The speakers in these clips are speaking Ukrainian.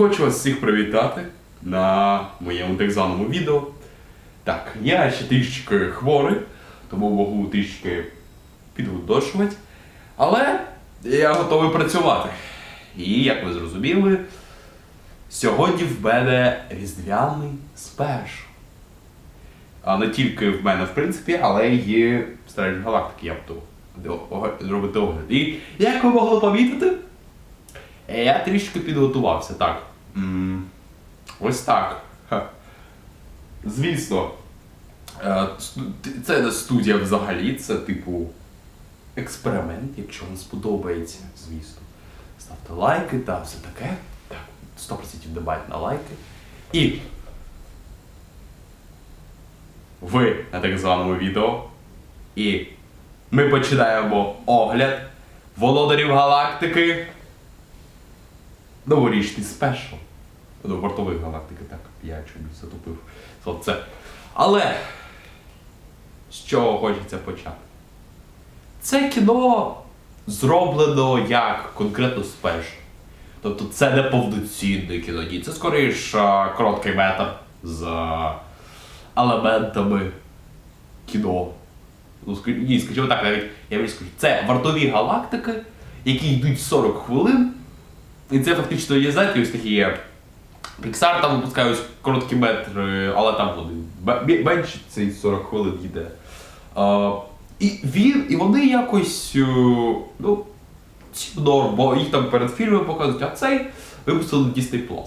Хочу вас всіх привітати на моєму так званому відео. Так, я ще трішечки хворий, тому можу трішки підгодошувати. Але я готовий працювати. І як ви зрозуміли, сьогодні в мене різдвяний спеш. А не тільки в мене, в принципі, але й Стражі Галактики я буду ого- робити огляд. І як ви могли помітити, Я трішки підготувався, так. Ось так. Звісно, е, це не студія взагалі, це типу експеримент, якщо вам сподобається, звісно. Ставте лайки та все таке. Так, 100% дебайт на лайки. І ви на так званому відео. І ми починаємо огляд володарів галактики. Новорічний спешл. Ну, вартових галактики, так, я чомусь затупив. Це. Але з чого хочеться почати? Це кіно зроблено як конкретно спешл. Тобто це не повноцінне кіно, ні. Це скоріш короткий метр з елементами кіно. Ну, ні, скажімо так, навіть я більше скажу, це вартові галактики, які йдуть 40 хвилин. І це фактично є, знаєте, ось такі є. Pixar там випускає ось короткі метри, але там вони менше цей 40 хвилин йде. А, і він, і вони якось. е, Ну, норм, бо їх там перед фільмом показують, а цей випустили Disney Plus.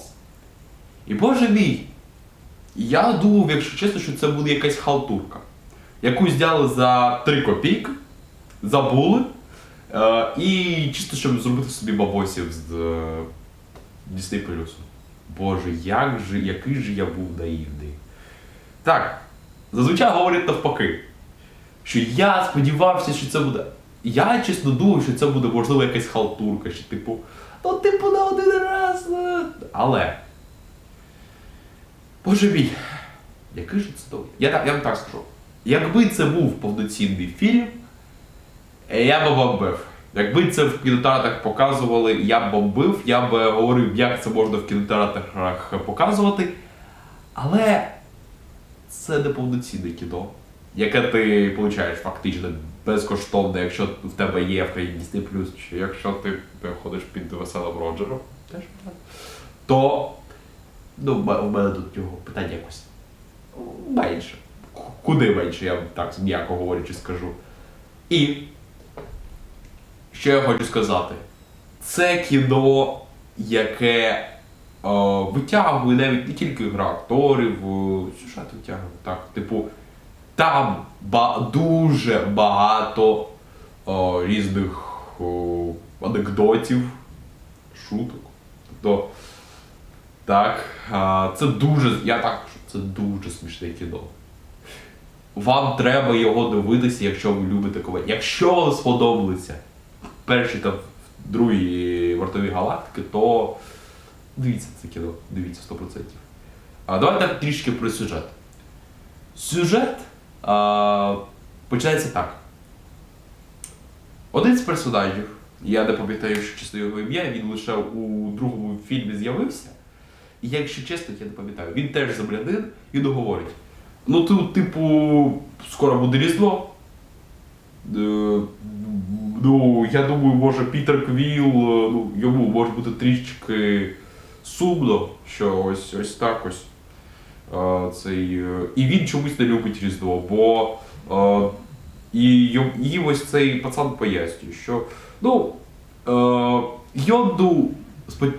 І боже мій, я думав, якщо чесно, що це буде якась халтурка. Яку зняли за 3 копійки, забули. Е, і чисто, щоб зробити собі бабосів з е, Disney Plus. Боже, як же, який же я був наївний. Так, зазвичай говорять навпаки. Що я сподівався, що це буде. Я чесно думав, що це буде можливо якась халтурка, що типу, ну типу на один раз. е». Але. Боже мій, який же це добре. Я, так- я вам так скажу. Якби це був повноцінний фільм, Я би бомбив. Якби це в кінотеатрах показували, я б бомбив, я б говорив, як це можна в кінотеатрах показувати. Але це не повноцінне кіно, яке ти получаєш фактично безкоштовно, якщо в тебе є в країні Disney+, чи якщо ти ходиш під веселим Роджером, теж. То ну, в мене тут його питання якось менше. Куди менше, я так м'яко говорячи скажу. І що я хочу сказати? Це кіно, яке о, витягує навіть не тільки гра акторів, сюжет витягує. Так, типу, там ба- дуже багато о, різних о, анекдотів, шуток. Тобто, так, а, це дуже, я так це дуже смішне кіно. Вам треба його дивитися, якщо ви любите комедію. Якщо вам сподобалися перші та другі вартові галактики, то дивіться це кіно, дивіться 100%. А давайте трішки про сюжет. Сюжет а, починається так. Один з персонажів, я не пам'ятаю, що чесно його ім'я, він лише у другому фільмі з'явився. І якщо чесно, я не пам'ятаю, він теж землянин, він говорить. Ну, тут, типу, скоро буде Різдво. Ну, я думаю, може Пітер Квіл, е, ну, йому може бути трішки сумно, що ось ось так ось. е, Цей, е, і він чомусь не любить Різдво, бо е, і, і ось цей пацан пояснює, що ну, Йонду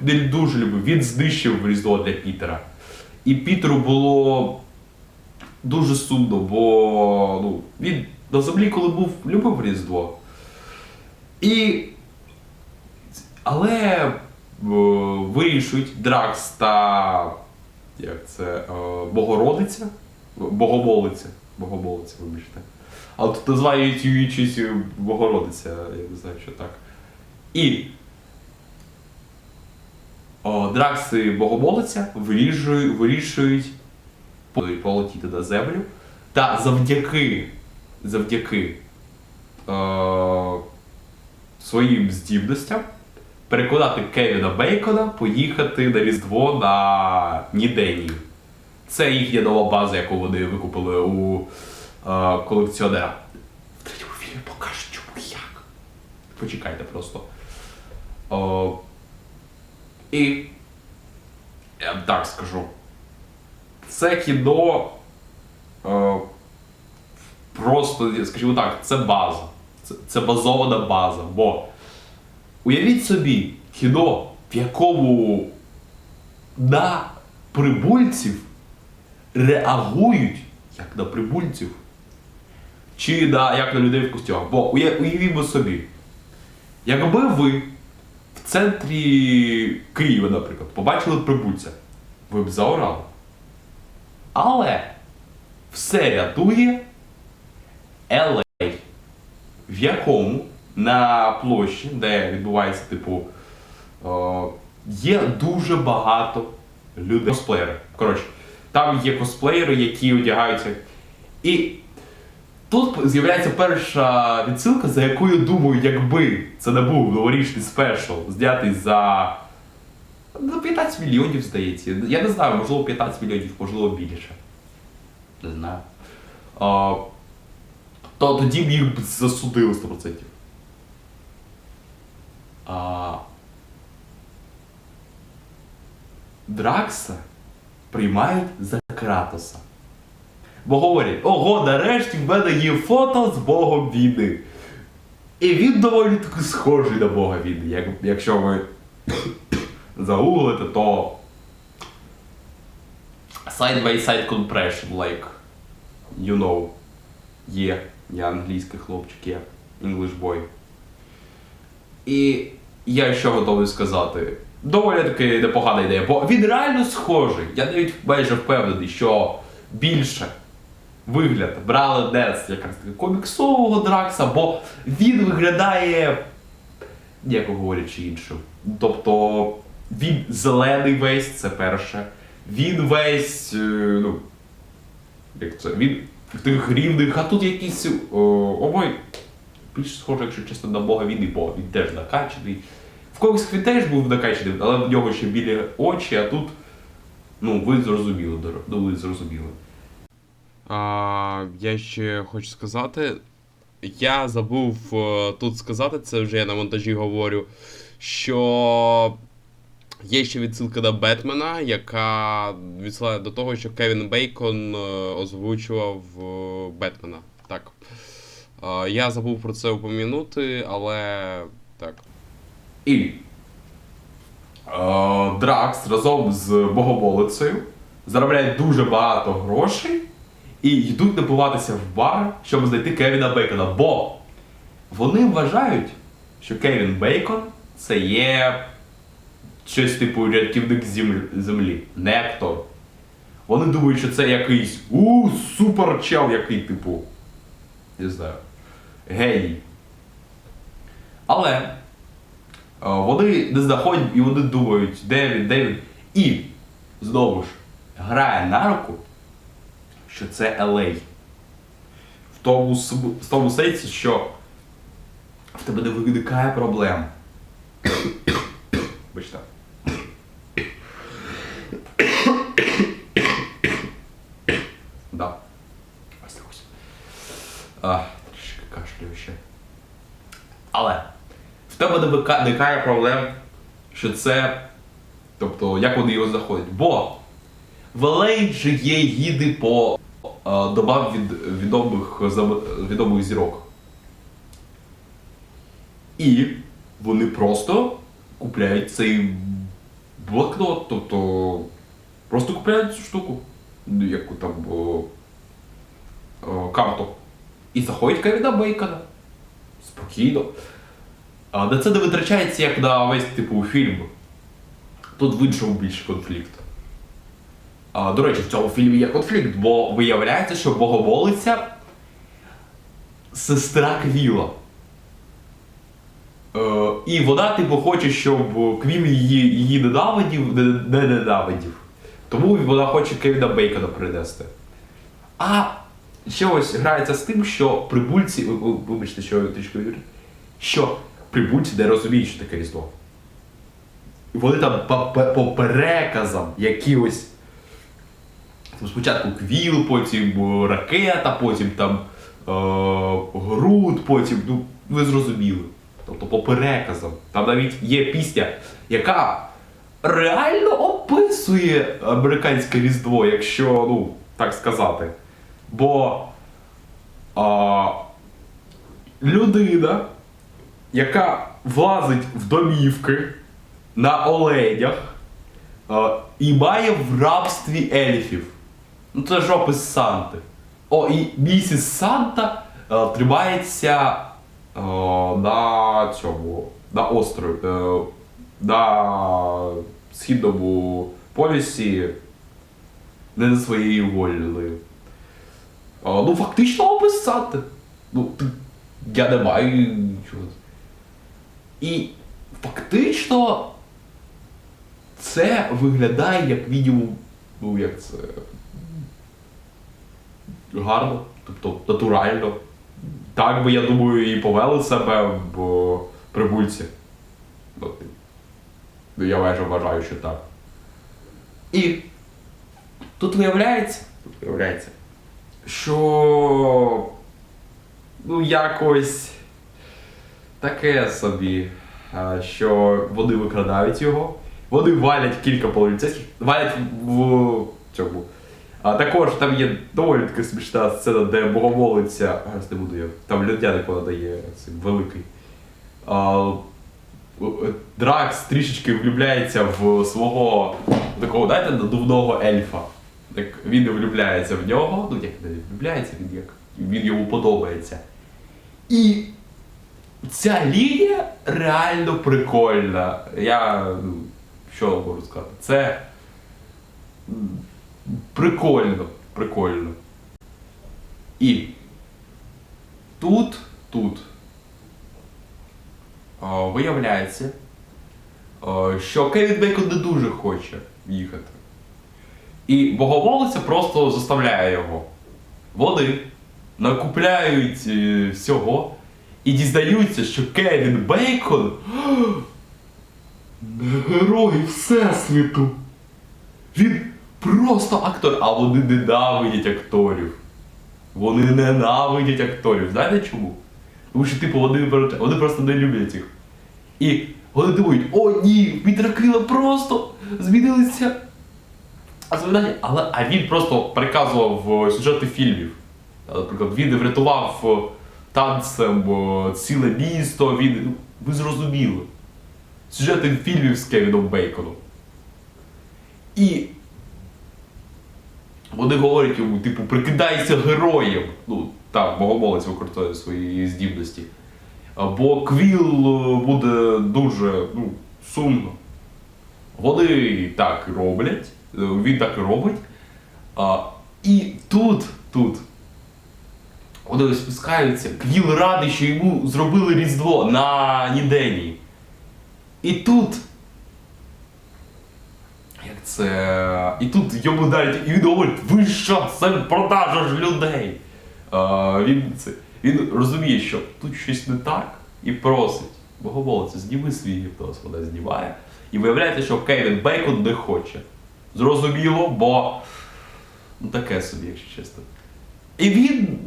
не дуже любив, він знищив Різдво для Пітера. І Пітеру було дуже сумно, бо ну, він на землі, коли був, любив Різдво. І. Але е, вирішують Дракс та. Як це? Е, Богородиця? Богомолиця. Богомолиця, вибачте. А тут називають її чись Богородиця, я не знаю, що так. І. О, Дракс і Богомолиця вирішують, вирішують полетіти на землю. Та завдяки, завдяки е, своїм здібностям переконати Кевіна Бейкона поїхати на Різдво на Ніденію. Це їхня нова база, яку вони викупили у е, колекціонера. В третьому фільмі покажуть, чому як. Почекайте просто. О, і я так скажу. Це кіно. Е, просто, скажімо так, це база. Це, це базована база. Бо уявіть собі кіно, в якому на прибульців реагують як на прибульців. Чи на, як на людей в костюмах. Бо уя- уявімо собі, якби ви в центрі Києва, наприклад, побачили прибульця, ви б заорали. Але все рятує LA, в якому на площі, де відбувається, типу, о, є дуже багато людей. Косплеєри. Коротше, там є косплеєри, які одягаються. І тут з'являється перша відсилка, за якою думаю, якби це не був новорічний спешл, знятий за. Ну, 15 мільйонів, здається. Я не знаю, можливо 15 мільйонів, можливо більше. Не знаю. То тоді б їх б засудили 100%. А, Дракса приймають за Кратоса. Бо говорять, ого, нарешті в мене є фото з Богом війни. І він доволі таки схожий на Бога війни. Як, якщо ви загуглите, то side by side compression, like, you know, є. Я англійський хлопчик, я boy. І я що готовий сказати? Доволі таки непогана ідея, бо він реально схожий. Я навіть майже впевнений, що більше вигляд брали десь якраз таки коміксового Дракса, бо він виглядає, як говорячи іншим. Тобто він зелений весь, це перше. Він весь. е, ну, як це? Він тих рівних, а тут якийсь о, обой більш схоже, якщо чесно, на Бога війни, бо він теж накачаний. В коміксах він теж був накачаний, але в нього ще білі очі, а тут. Ну, ви зрозуміли, ну, ви зрозуміли. А, я ще хочу сказати. Я забув е, тут сказати, це вже я на монтажі говорю, що є ще відсилка до Бетмена, яка відсилає до того, що Кевін Бейкон е, озвучував е, Бетмена. Так. Е, Я забув про це упомянути, але так. І Дракс разом з Богомолицею заробляє дуже багато грошей і йдуть напиватися в бар, щоб знайти Кевіна Бейкона. Бо вони вважають, що Кевін Бейкон це є щось типу рятівник землі, землі не актор. Вони думають, що це якийсь у супер чел, який, типу, не знаю, геній. Але е, вони не знаходять і вони думають, де він, де він. І знову ж грає на руку, що це LA. В тому, в тому сенсі, що в тебе не виникає проблем. Бачите. Да. Ось так ось. А, трішки кашлюю ще. Але в тебе не вика- виникає проблем, що це. Тобто, як вони його знаходять. Бо в LA же є гіди по е, домам від відомих, відомих зірок. І вони просто купляють цей блокнот, тобто просто купляють цю штуку, яку там о, о, карту. І заходять Кевіна Бейкона. Спокійно. На це не витрачається як на весь типу фільм. Тут в іншому більше конфлікт. А, до речі, в цьому фільмі є конфлікт, бо виявляється, що богомолиця сестра Квіла. Е, і вона, типу, хоче, щоб Квіл її, її ненавидів, не, не ненавидів. Тому вона хоче Кевіна Бейкона принести. А ще ось грається з тим, що прибульці, ви- ви- вибачте, що я трішки вірю, що прибульці не розуміють, що таке різдво. І вони там по, переказам якихось. Там спочатку квіл, потім е, ракета, потім там е, груд, потім. Ну, ви зрозуміли. Тобто по переказам. Там навіть є пісня, яка реально описує американське різдво, якщо, ну, так сказати. Бо а, людина, яка влазить в домівки на оленях а, і має в рабстві ельфів. Ну це ж опис Санти. О, і місіс Санта е, тримається е, на цьому, на острові, е, на східному полюсі, не на своєї волі. Е, ну, фактично опис Санти. Ну, я не маю нічого. І фактично це виглядає як мінімум, ну як це. Гарно, тобто натурально. Так би, я думаю, і повели себе в прибульці. Ну, я майже вважаю, що так. І тут виявляється, тут виявляється, що ну якось таке собі, що вони викрадають його, вони валять кілька поліцейських, валять в цьому. А також там є доволі така смішна сцена, де богомолиця, зараз не буду я, там людяник вона дає великий. А, е, Дракс трішечки влюбляється в свого такого, знаєте, надувного ельфа. Так він влюбляється в нього, ну як не влюбляється, він як він йому подобається. І ця лінія реально прикольна. Я ну, що можу сказати? Це прикольно, прикольно. І тут, тут а, виявляється, а, що Кевін Бейкон не дуже хоче їхати. І богомолиця просто заставляє його. Вони накупляють е, всього і дізнаються, що Кевін Бейкон герой Всесвіту. Він просто актор, а вони ненавидять акторів. Вони ненавидять акторів. Знаєте чому? Тому що, типу, вони, вони просто не люблять їх. І вони думають, о ні, Пітера просто змінилися. Але а він просто приказував е, сюжети фільмів. Наприклад, він врятував е, танцем ціле місто, він. Ви зрозуміли. Сюжети фільмів з Кевіном Бейконом. І вони говорять йому, типу, прикидайся героєм. Ну, так, богомолець використовує свої здібності. Бо Квіл е, буде дуже ну, сумно. Вони так роблять, е, він так і робить. А, і тут, тут. Вони спускаються, Квіл радий, що йому зробили Різдво на Ніденії. І тут. Як це. І тут йому дарять, і він говорить, ви що, це продажа людей. А, він, це, він розуміє, що тут щось не так, і просить. Богомолиця, зніми свій гіпноз, вона знімає. І виявляється, що Кевін Бейкон не хоче. Зрозуміло, бо ну таке собі, якщо чесно. І він.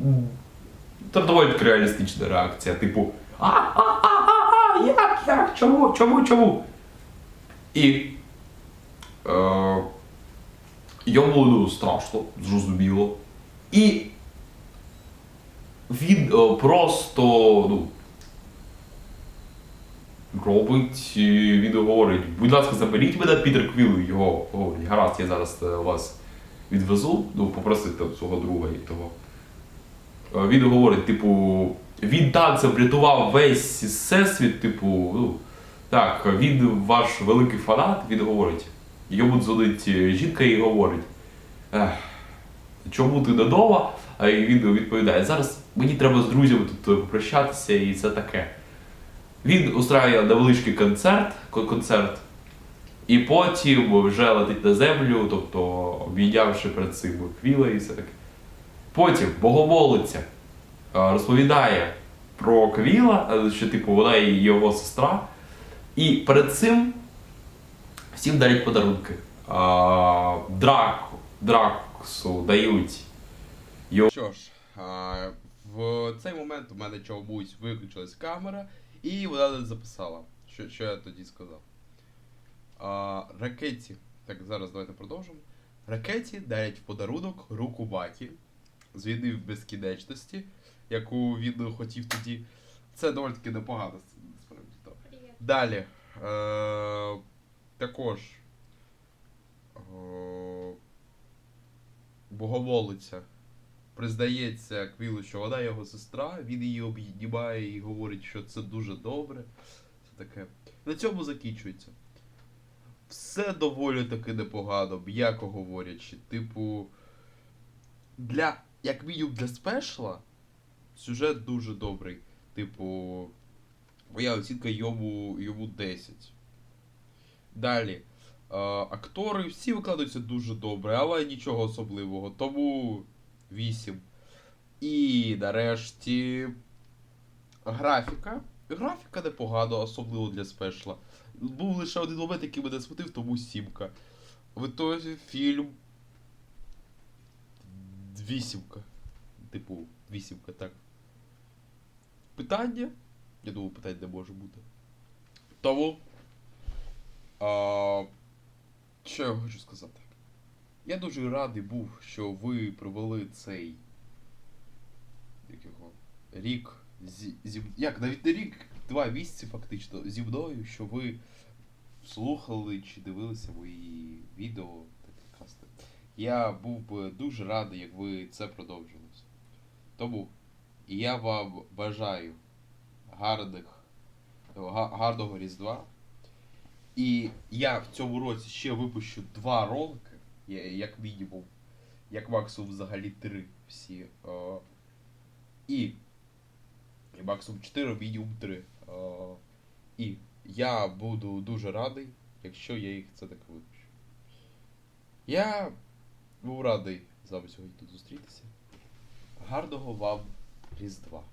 Там доволі така реалістична реакція, типу. А, а, а, а, а, як, як, чому, чому, чому? І е, йому ну, страшно, зрозуміло. І він е, просто ну, робить, е, він говорить, будь ласка, заберіть мене Пітер Квіл, його говорить, гаразд, я зараз е, вас відвезу, ну, попросити свого друга і того. Е, Він говорить, типу, він танцем врятував весь всесвіт, типу, ну, так, він ваш великий фанат, він говорить. Йому дзвонить е, жінка і говорить. Чому ти не? А він відповідає, зараз мені треба з друзями тут попрощатися і це таке. Він устраює невеличкий концерт, концерт, і потім вже летить на землю, тобто обійнявши перед цим квіла і все таке. Потім богомолиця е, розповідає про Квіла, е, що типу вона і його сестра. І перед цим Всім дарять подарунки. Драку, Драксу дають. Йо... Що ж, в цей момент у мене чомусь виключилась камера, і вона не записала. Що, що я тоді сказав? А, ракеті. Так, зараз давайте продовжимо. Ракеті дарять в подарунок руку Бакі з війни в безкінечності, яку він хотів тоді. Це доволі таки непогано насправді. Далі. Е, також. Е, Богомолиця признається Квілу, що вона його сестра, він її обіймає і говорить, що це дуже добре. Це таке. На цьому закінчується. Все доволі таки непогано, м'яко говорячи. Типу. Для. Як мінімум для спешла, сюжет дуже добрий. Типу. Моя оцінка йому, йому 10. Далі. Е, актори всі викладаються дуже добре, але нічого особливого. Тому 8. І нарешті. Графіка. Графіка непогана, особливо для спешла. Був лише один момент, який мене смутив, тому сімка. В ітозі фільм. Вісімка. Типу, вісімка, так. Питання? Я думаю, питань не може бути. Тому. А, що я хочу сказати? Я дуже радий був, що ви провели цей. Як його? Рік зі, зі Як, навіть не рік, два місяці фактично зі мною, що ви слухали чи дивилися мої відео. Я був би дуже радий, як ви це продовжили. Тому я вам бажаю гарних, гарного Різдва. І я в цьому році ще випущу два ролики, як мінімум, як максимум взагалі три всі. І, максимум 4, мінімум 3. Е, і я буду дуже радий, якщо я їх це так випущу. Я був радий з вами сьогодні тут зустрітися. Гарного вам Різдва!